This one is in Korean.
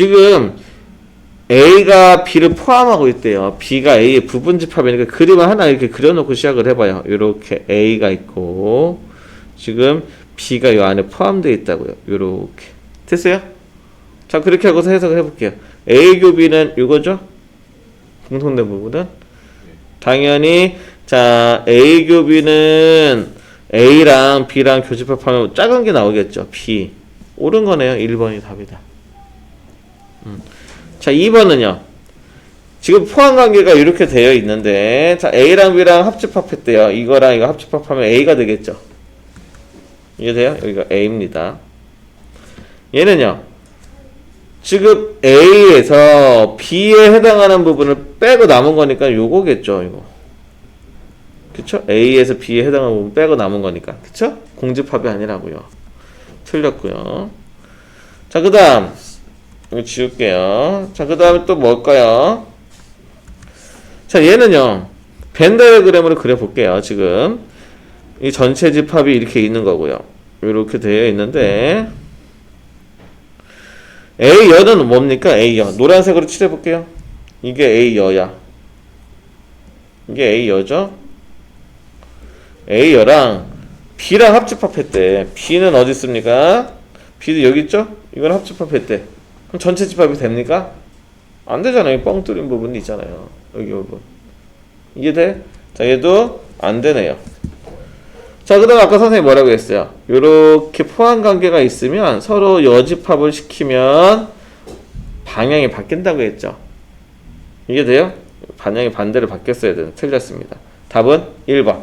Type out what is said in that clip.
지금 A가 B를 포함하고 있대요. B가 A의 부분 집합이니까 그림을 하나 이렇게 그려놓고 시작을 해봐요. 이렇게 A가 있고 지금 B가 이 안에 포함되어 있다고요. 이렇게 됐어요? 자 그렇게 하고서 해석을 해볼게요. A 교비는 이거죠? 공통된 부분은 당연히 자 A 교비는 A랑 B랑 교집합하면 작은 게 나오겠죠. B 옳은 거네요. 1번이 답이다. 음. 자 2번은요. 지금 포함 관계가 이렇게 되어 있는데 자 A랑 B랑 합집합했대요. 이거랑 이거 합집합하면 A가 되겠죠. 이해돼요? 여기가 A입니다. 얘는요. 지금 A에서 B에 해당하는 부분을 빼고 남은 거니까 요거겠죠, 이거. 그쵸? A에서 B에 해당하는 부분 빼고 남은 거니까. 그쵸? 공집합이 아니라고요. 틀렸고요. 자, 그 다음. 이거 지울게요. 자, 그 다음에 또 뭘까요? 자, 얘는요. 벤 다이어그램으로 그려볼게요, 지금. 이 전체 집합이 이렇게 있는 거고요. 이렇게 되어 있는데, A여는 뭡니까? A여. 노란색으로 칠해볼게요. 이게 A여야. 이게 A여죠? A여랑 B랑 합집합했대. B는 어디 있습니까? B도 여기 있죠? 이건 합집합했대. 그럼 전체 집합이 됩니까? 안 되잖아요. 뻥 뚫린 부분이 있잖아요. 여기 부분. 이게 돼? 자, 얘도 안 되네요. 자, 그 다음 아까 선생님이 뭐라고 했어요? 요렇게 포함 관계가 있으면 서로 여집합을 시키면 방향이 바뀐다고 했죠. 이게 돼요? 방향이 반대로 바뀌었어야 되는 틀렸습니다. 답은 1번.